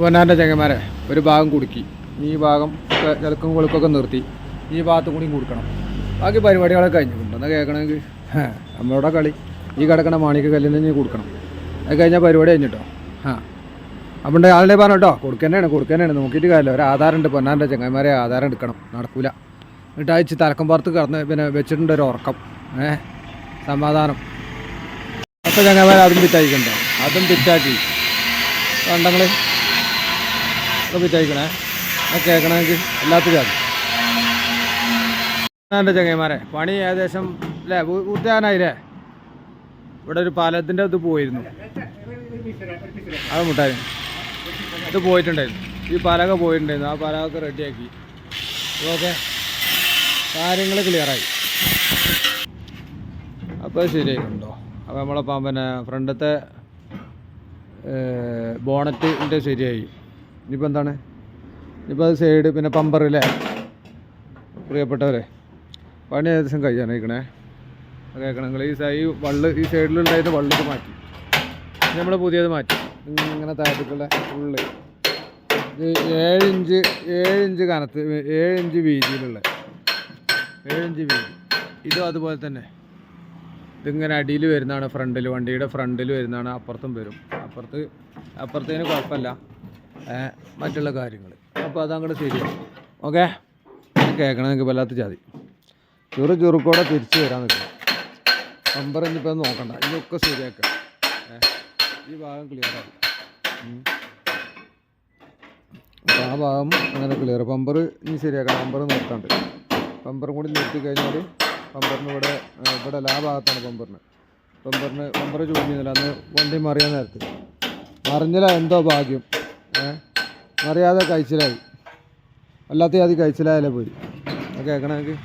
പൊന്നാന്റെ ചങ്ങന്മാരെ ഒരു ഭാഗം കുടുക്കി. ഈ ഭാഗം ചിലക്കും കൊളുക്കൊക്കെ നിർത്തി. ഈ ഭാഗത്തും കൂടി കൊടുക്കണം. ബാക്കി പരിപാടികളൊക്കെ കഴിഞ്ഞിട്ടുണ്ട്. എന്നാൽ കേൾക്കണമെങ്കിൽ നമ്മളോടെ കളി. ഈ കിടക്കണ മാണിക്ക് കല്ലിന് ഇനി കൊടുക്കണം. അത് കഴിഞ്ഞാൽ പരിപാടി കഴിഞ്ഞിട്ടോ? ആ അപ്പം ആളുടെ പറഞ്ഞു കേട്ടോ കൊടുക്കാനാണ് കൊടുക്കാനാണ് നോക്കിയിട്ട് കാര്യമില്ല. ഒരു ആധാരമുണ്ട് പൊന്നാന്റെ ചങ്ങന്മാരെ ആധാരം എടുക്കണം. നടക്കൂല. എന്നിട്ട് അയച്ച് തലക്കം പുറത്ത് കിടന്ന് പിന്നെ വെച്ചിട്ടുണ്ട് ഒരു ഉറക്കം. ഏഹ് സമാധാനം. അപ്പം ചങ്ങന്മാരെ അതും പിറ്റാക്കിക്കണ്ടോ അതും പിറ്റാക്കി കണ്ടങ്ങൾ? ഒക്കെ പിറ്റായിക്കണേ ആ കേൾക്കണമെങ്കിൽ എല്ലാത്തിനും ജാതി എന്റെ ചങ്ങന്മാരെ പണി ഏകദേശം അല്ലേ പൂർത്തിയാനായില്ലേ ഇവിടെ ഒരു പാലത്തിന്റെ അത് പോയിരുന്നു. അത് മുട്ടായി. അത് പോയിട്ടുണ്ടായിരുന്നു. ഈ പാലൊക്കെ പോയിട്ടുണ്ടായിരുന്നു. ആ പാലൊക്കെ റെഡിയാക്കി. ഓക്കെ കാര്യങ്ങൾ ക്ലിയറായി. അപ്പോൾ ശരിയായിട്ടുണ്ടോ അപ്പോൾ നമ്മളെ പാമ്പനെ ഫ്രണ്ടത്തെ ബോണറ്റിന്റെ ശരിയായി. ഇനിയിപ്പോൾ എന്താണ്? ഇനിയിപ്പോൾ അത് സൈഡ് പിന്നെ പമ്പർ അല്ലേ പ്രിയപ്പെട്ടവരെ പണി ഏകദേശം കഴിയാനായിക്കണേ. കേൾക്കണമെങ്കിൽ ഈ സൈ വള്ള് ഈ സൈഡിലുണ്ടായിരുന്ന വള്ളിക്ക് മാറ്റി. നമ്മൾ പുതിയത് മാറ്റി. ഇങ്ങനെ താഴത്തേക്കുള്ള ഫുള്ള് ഇത് ഏഴ് ഇഞ്ച് ഇഞ്ച് കനത്ത് ഏഴ് ഇഞ്ച് വീതിയിലുള്ള ഏഴ് ഇഞ്ച് വീതി. ഇതും അതുപോലെ തന്നെ. ഇതിങ്ങനെ അടിയിൽ വരുന്നതാണ് ഫ്രണ്ടിൽ വണ്ടിയുടെ ഫ്രണ്ടിൽ വരുന്നതാണ്. അപ്പുറത്തും വരും. അപ്പുറത്ത് അപ്പുറത്തേന് കുഴപ്പമില്ല. മറ്റുള്ള കാര്യങ്ങൾ അപ്പോൾ അതങ്ങോട്ട് ശരിയാവും. ഓക്കെ? കേൾക്കണം നിങ്ങൾക്ക് വല്ലാത്ത ജാതി ചെറു ചെറുക്കോടെ തിരിച്ച് വരാൻ നിൽക്കും നമ്പർ നോക്കണ്ട. ഇതൊക്കെ ശരിയാക്കാം. ഈ ഭാഗം ക്ലിയർ ആവും ആ ഭാഗം അങ്ങനെ ക്ലിയർ പമ്പർ ഇനി ശരിയാക്കാം പമ്പർ നിർത്താണ്ട് പമ്പറും കൂടി നിർത്തി കഴിഞ്ഞാൽ പമ്പറിന് ഇവിടെ ഇവിടെ അല്ല ആ ഭാഗത്താണ് പമ്പറിന് പമ്പറിന് പമ്പർ ചൂടിക്കുന്നില്ല അന്ന് വണ്ടി മറിയാൻ നേരത്ത്. മറിഞ്ഞില്ല എന്തോ ഭാഗ്യം. ഏ? മറിയാതെ കഴിച്ചിലായി. അല്ലാത്ത അത് കഴിച്ചിലായാലേ പോയി. കേൾക്കണമെങ്കിൽ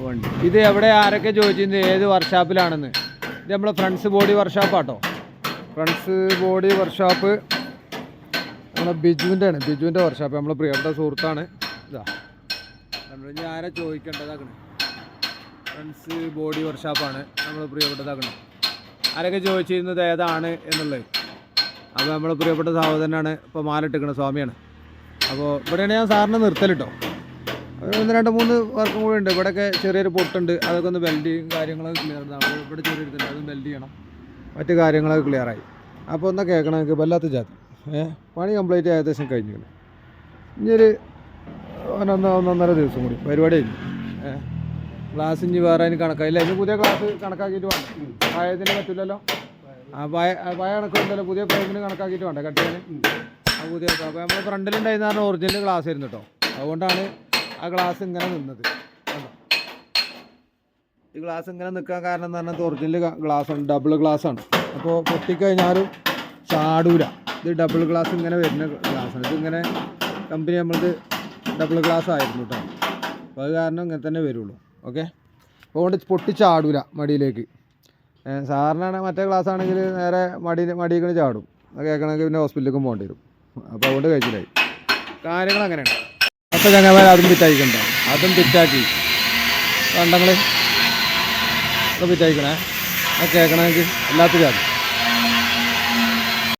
വണ്ടി ഇത് എവിടെ ആരൊക്കെ ചോദിച്ചിരുന്നത് ഏത് വർക്ക്ഷോപ്പിലാണെന്ന്? ഇത് നമ്മളെ ഫ്രണ്ട്സ് ബോഡി വർക്ക്ഷോപ്പാട്ടോ? ഫ്രണ്ട്സ് ബോഡി വർക്ക്ഷോപ്പ് നമ്മളെ ബിജുവിന്റെ ആണ് ബിജുവിന്റെ വർക്ക്ഷോപ്പ്. നമ്മളെ പ്രിയപ്പെട്ട സുഹൃത്താണ്. ഇതാ. ആരെ ആരാ ചോദിക്കേണ്ടതാക്കണേ? ഫ്രണ്ട്സ് ബോഡി വർക്ക്ഷോപ്പാണ് നമ്മൾ പ്രിയപ്പെട്ടതാക്കണം. ആരൊക്കെ ചോദിച്ചിരുന്നത് ഏതാണ് എന്നുള്ളത്? അപ്പോൾ നമ്മളെ പ്രിയപ്പെട്ട സഹോദരനാണ് ഇപ്പോൾ മാലിട്ടിക്കണ സ്വാമിയാണ്. അപ്പോൾ ഇവിടെയാണ് ഞാൻ സാറിനെ നിർത്തലിട്ടോ. ഒന്ന് രണ്ട് മൂന്ന് വർക്കും കൂടെ ഉണ്ട്. ഇവിടെയൊക്കെ ചെറിയൊരു പൊട്ടുണ്ട്. അതൊക്കെ ഒന്ന് ബെൽഡ് കാര്യങ്ങളൊക്കെ ക്ലിയർ ഇവിടെ ചെറിയൊരു ഇതുണ്ട്. അതും ബെൽഡ് ചെയ്യണം. മറ്റു കാര്യങ്ങളൊക്കെ ക്ലിയറായി അപ്പോൾ ഒന്ന് കേൾക്കണം എനിക്ക് വല്ലാത്ത ജാതി. ഏ? പണി കംപ്ലീറ്റ് ഏകദേശം കഴിഞ്ഞു ഇനിയൊരു ഒന്നൊന്ന് ഒന്നൊന്നര ദിവസം കൂടി പരിപാടി കഴിഞ്ഞു. ഏ? ക്ലാസ് ഇനി വേറെ അതിന് കണക്കായില്ല ഇനി പുതിയ ക്ലാസ് കണക്കാക്കിയിട്ട് വേണം. ആയതിന് പറ്റില്ലല്ലോ ആ പഴയ കണക്കുണ്ടല്ലോ പുതിയ പ്രൈമിന് കണക്കാക്കിയിട്ട് വേണ്ട? കട്ട് ചെയ്യാൻ ആ പുതിയ അപ്പോൾ നമ്മൾ ഫ്രണ്ടിലുണ്ടായിരുന്ന പറഞ്ഞാൽ ഒറിജിനൽ ഗ്ലാസ് ആയിരുന്നു കേട്ടോ അതുകൊണ്ടാണ് ആ ഗ്ലാസ് ഇങ്ങനെ നിന്നത്. ഈ ഗ്ലാസ് ഇങ്ങനെ നിൽക്കാൻ കാരണം എന്ന് പറഞ്ഞാൽ ഒറിജിനൽ ഗ്ലാസ് ആണ്. ഡബിൾ ഗ്ലാസ് ആണ്. അപ്പോൾ പൊട്ടിക്കഴിഞ്ഞാലും ചാടൂല. ഇത് ഡബിൾ ഗ്ലാസ് ഇങ്ങനെ വരുന്ന ഗ്ലാസ് ആണ്. ഇതിങ്ങനെ കമ്പനി നമ്മളത് ഡബിൾ ഗ്ലാസ് ആയിരുന്നു കേട്ടോ അപ്പോൾ അത് കാരണം ഇങ്ങനെ തന്നെ വരുള്ളൂ. ഓക്കെ അതുകൊണ്ട് പൊട്ടിച്ചാടൂല മടിയിലേക്ക്. സാറിനാണ് മറ്റേ ക്ലാസ് ആണെങ്കിൽ നേരെ മടി മടിയിൽ ചാടും. അത് കേൾക്കണമെങ്കിൽ പിന്നെ ഹോസ്പിറ്റലിലേക്കും പോകേണ്ടി വരും. അപ്പോൾ അതുകൊണ്ട് കഴിച്ചില്ലായി കാര്യങ്ങൾ അങ്ങനെയാണ്. അപ്പോൾ ചങ്ങന്മാർ അതും പിറ്റായിക്കണ്ട അതും പിറ്റാക്കി കണ്ടങ്ങൾ അതും പിറ്റായിക്കണേ അത് കേൾക്കണമെങ്കിൽ എല്ലാത്തിലും